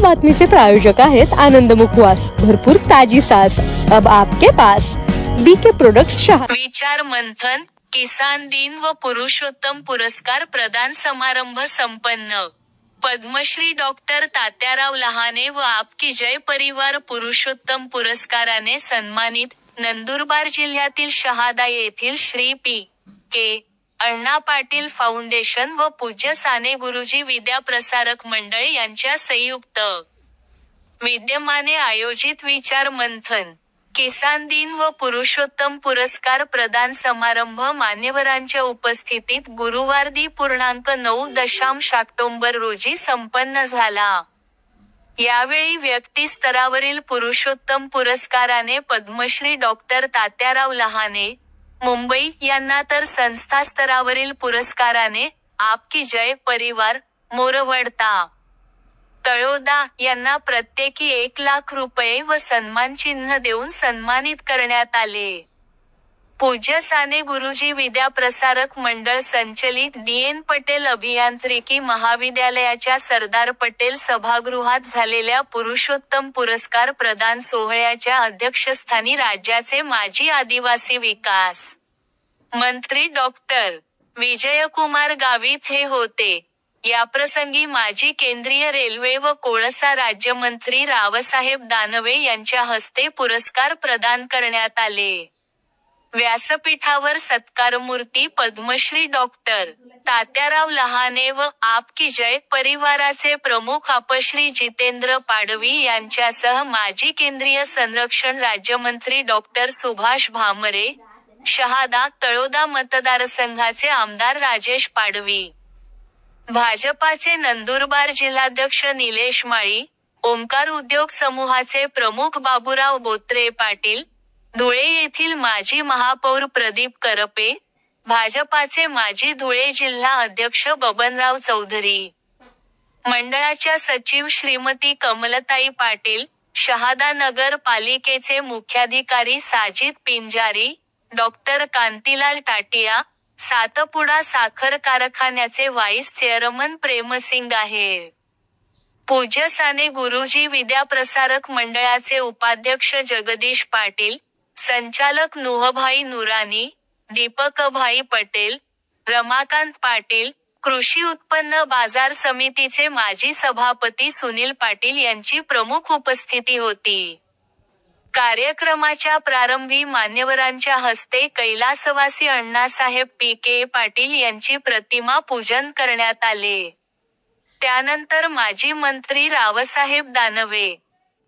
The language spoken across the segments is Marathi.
बातमीचे प्रायोजक आहेत आनंद मुखवास. भरपूर ताजी सास. अब आपके पास. BK product Shah. विचार मंथन किसान दिन व पुरुषोत्तम पुरस्कार प्रदान समारंभ संपन्न. पद्मश्री डॉक्टर तात्याराव लहाने व आपकी जय परिवार पुरुषोत्तम पुरस्काराने सन्मानित नंदुरबार जिल्ह्यातील शहादा येथील Shri P K Anna Patil foundation व पूज्य साने गुरुजी विद्या प्रसारक मंडळ यांच्या संयुक्त विद्यमाने आयोजित विचार मंथन किसान दिन व पुरुषोत्तम पुरस्कार प्रदान समारंभ मान्यवरांच्या उपस्थितीत गुरुवार दि पूर्णांक नऊ दशांश ऑक्टोंबर रोजी संपन्न झाला. यावेळी व्यक्ती स्तरावरील पुरुषोत्तम पुरस्काराने पद्मश्री डॉक्टर तात्याराव लहाने मुंबई यांना तर संस्था स्तरावरील पुरस्काराने आपकी जय परिवार मोरवडता. तळोदा यांना प्रत्येकी एक लाख रुपये व सन्मान चिन्ह देऊन सन्मानित करण्यात आले. पूज्य साने गुरुजी विद्या प्रसारक मंडळ संचलित डी एन पटेल अभियांत्रिकी महाविद्यालयाच्या सरदार पटेल सभागृहात झालेल्या पुरुषोत्तम पुरस्कार प्रदान सोहळ्याच्या अध्यक्षस्थानी राज्याचे माजी आदिवासी विकास. मंत्री डॉक्टर विजयकुमार गावित हे होते. याप्रसंगी माजी केंद्रीय रेल्वे व कोळसा राज्यमंत्री रावसाहेब दानवे यांच्या हस्ते पुरस्कार प्रदान करण्यात आले. व्यासपीठावर सत्कारमूर्ती पद्मश्री डॉक्टर तात्याराव लहाने व आपकी जय परिवाराचे प्रमुख अपश्री जितेंद्र पाडवी यांच्यासह माजी केंद्रीय संरक्षण राज्यमंत्री डॉक्टर सुभाष भामरे शहादा तळोदा मतदारसंघाचे आमदार राजेश पाडवी. भाजपाचे नंदुरबार जिल्हाध्यक्ष निलेश माळी ओंकार उद्योग समूहाचे प्रमुख बाबूराव बोत्रे पाटील धुळे येथील माजी महापौर प्रदीप करपे भाजपाचे माजी धुळे जिल्हा अध्यक्ष बबनराव चौधरी. मंडळाच्या सचिव श्रीमती कमलताई पाटील शहादा नगर पालिकेचे मुख्याधिकारी साजिद पिंजारी डॉक्टर कांतीलाल टाटिया सातपुडा साखर कारखान्याचे व्हाईस चेअरमन प्रेमसिंग आहे. पूज्य साने गुरुजी विद्याप्रसारक मंडळाचे उपाध्यक्ष जगदीश पाटील संचालक नुहभाई नुरानी दीपकभाई पटेल रमाकांत पाटील कृषी उत्पन्न बाजार समितीचे माजी सभापती सुनील पाटील यांची प्रमुख उपस्थिती होती. कार्यक्रमाच्या प्रारंभी मान्यवरांच्या हस्ते कैलासवासी अण्णासाहेब पी के पाटील यांची प्रतिमा पूजन करण्यात आले. त्यानंतर माजी मंत्री रावसाहेब दानवे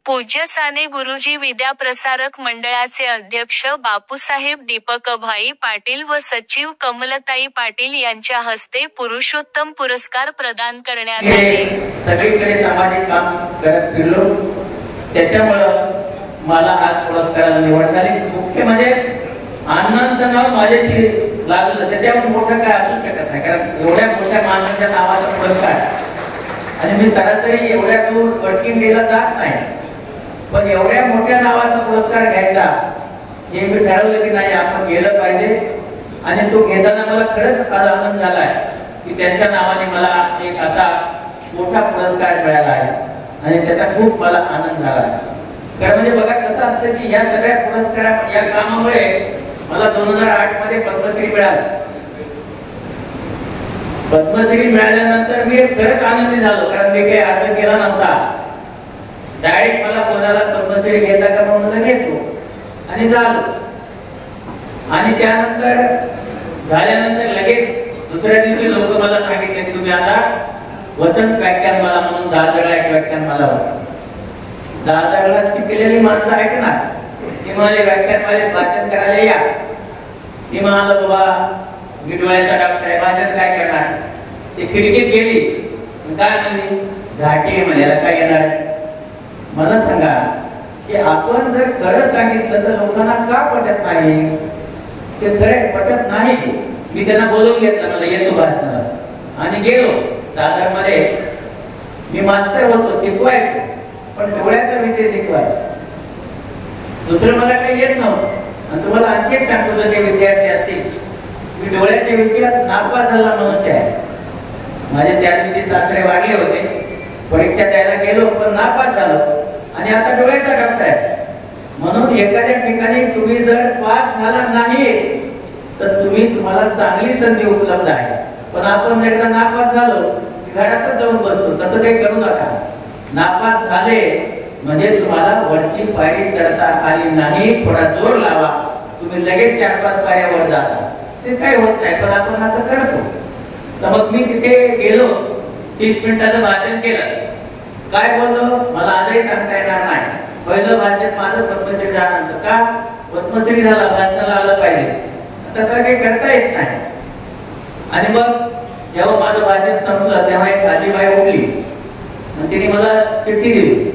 पूज्य साने गुरुजी विद्या प्रसारक मंडळाचे अध्यक्ष बापूसाहेब दीपकभाई पाटील व सचिव कमलताई पाटील यांच्या हस्ते पुरुषोत्तम पुरस्कार प्रदान करण्यात आले. सगळीकडे सामाजिक काम करत फिरलो. त्याच्यामुळं मला आज पुरस्काराला निवड झाली. मुख्य म्हणजे अण्णांचं नाव माझ्याशी लागलं त्याच्यावर मोठं काय असू शकत नाही. कारण एवढ्या मोठ्या माणसाच्या नावाचा पुरस्कार. आणि मी सरासरी एवढ्या दूर अडकीन गेला जात नाही. पण एवढ्या मोठ्या नावाचा पुरस्कार घ्यायचा हे मी ठरवलं की नाही आपण गेलं पाहिजे. आणि तो घेताना मला खरंच फार आनंद झालाय की त्यांच्या नावाने मला एक असा मोठा पुरस्कार मिळाला आहे. आणि त्याचा खूप मला आनंद झाला आहे. खरं म्हणजे बघा कसं असतं की या सगळ्या पुरस्कारा या कामामुळे मला दोन हजार आठमध्ये पद्मश्री मिळाली. पद्मश्री मिळाल्यानंतर मी खरंच आनंदी झालो कारण मी काही अर्ज केला नव्हता. डायरेक्ट मला कोणाला पद्मश्री घेता का म्हणून घेतो. आणि झालो. आणि त्यानंतर झाल्यानंतर लगेच दुसऱ्या दिवशी लोक मला सांगितले की तुम्ही आता वसंत व्याख्यान मला म्हणून दादरला एक व्याख्यान मला होतं दादरला शिकलेली माणसं ऐकणार ती मला व्याख्यान भाषण करायला या. ती म्हणाला बाबा मी डोळ्याचा डॉक्टर आहे भाषण काय करणार? ती खिडकीत गेली. काय म्हणली? घाटी आहे म्हणायला काय येणार? मला सांगा की आपण जर खरं सांगितलं तर लोकांना का पटत नाही? ते खरे पटत नाही. मी त्यांना बोलवून घेतलं मला येतो भाषणाला. आणि गेलो. दादरमध्ये मी मास्टर होतो शिकवायचो. पण डोळ्याचा विषय शिकवाय. दुसरं मला काही येत नव्हतं. आणि तुम्हाला आणखी एक सांगतो जे विद्यार्थी असतील मी डोळ्याच्या विषयात नापास झाला मनुष्य आहे. माझे त्या दिवशी सासरे वाढले होते. परीक्षा द्यायला गेलो पण नापास झालो. आणि आता डोळ्याचा डॉक्टर आहे. म्हणून एखाद्या ठिकाणी तुम्ही जर पास झाला नाही तर तुम्ही तुम्हाला चांगली संधी उपलब्ध आहे. पण आपण एकदा नापास झालो घरातच जाऊन बसतो तसं काही करू नका. नापास झाले. म्हणजे तुम्हाला वरची पायरी चढता आली नाही थोडा जोर लावा. तुम्ही लगेच चार पाच पायऱ्यावर जाता ते काय होत नाही पण आपण असं करतो. तर मग मी तिथे गेलो. तीस मिनिटाचं भाषण केलं. काय बोललो? मला आजही सांगता येणार नाही. पहिलं भाषण माझं पद्मश्री झाल्यानंतर. का? पद्मश्री झाला भाषणाला आलं पाहिजे. आता तर काही करता येत नाही. आणि मग जेव्हा माझं भाषण संपलं तेव्हा एक आजीबाई उठली. आणि तिने मला चिठ्ठी दिली.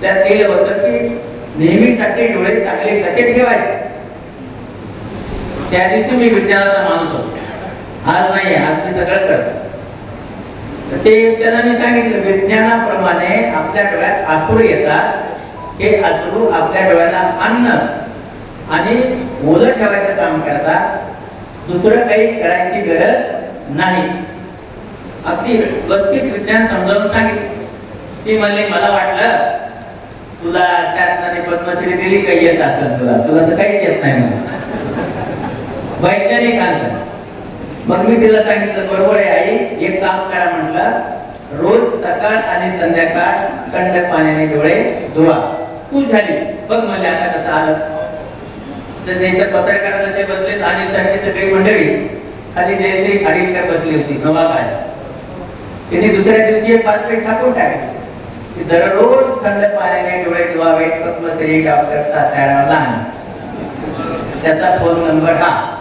त्यात लिहिलं होतं की नेहमीसाठी डोळे चांगले कसे ठेवायचे? त्या दिवशी मी विज्ञानाचा माणूस होतो. आज नाही आज मी सगळं करतो ते त्यांना मी सांगितलं विज्ञानाप्रमाणे आपल्या डोळ्यात आसुड येतात. हे आसुडू आपल्या डोळ्याला अन्न आणि ओलं ठेवायचं काम करतात. दुसरं काही करायची गरज नाही. अगदी व्यवस्थित विज्ञान समजावून सांगितलं. ती म्हणली मला वाटलं तुला शासनाने पद्मश्री दिली काही येत असेल तुला. तुला तर काहीच येत नाही म्हणून. वैज्ञानिक आलं. मग मी तिला सांगितलं बरोबर आहे आई एक काम करा म्हटलं रोज सकाळ आणि संध्याकाळ थंड पाण्याने डोळे धुवा. तू झाली. बघ मला आता कसं आलं. जसे इतर पत्रकार कसे बसले आणि सारखी सगळी मंडळी खाली जयश्री खाडीलकर बसली होती नवा काय तिने दुसऱ्या दिवशी एक पाच पेट टाकून टाकली. की दररोज थंड पाण्याने डोळे धुवावे पद्मश्री डॉक्टर तात्याराव लहान. त्याचा फोन नंबर हा.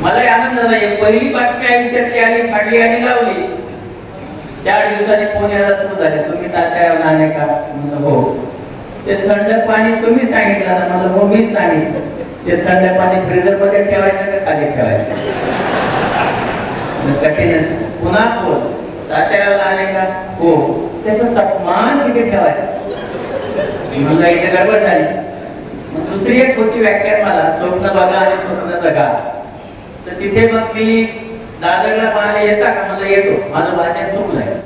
मला आनंद झाला. पहिली बातमी आयुष्यातली आली फाडली आणि लावली. चार दिवसांनी फोन यायला सुरू झाले. तुम्ही तात्याराव लहान आहे का? म्हणलं हो. ते थंड पाणी तुम्ही सांगितलं ना? मला हो मीच सांगितलं. ते थंड पाणी फ्रीजरमध्ये ठेवायचं का खाली ठेवायचं? कठीण पुन्हा फोन तात्याराव लहान आहे का? हो. त्याचं तापमान तिथे ठेवायचं. म्हणलं इथे गडबड झाली मग दुसरी एक होती व्याख्यान मला स्वप्न बघा आणि स्वप्न जगा. तर तिथे मग मी दादरला पाहायला येता का? मला येतो. माझं भाषण चुकलंय.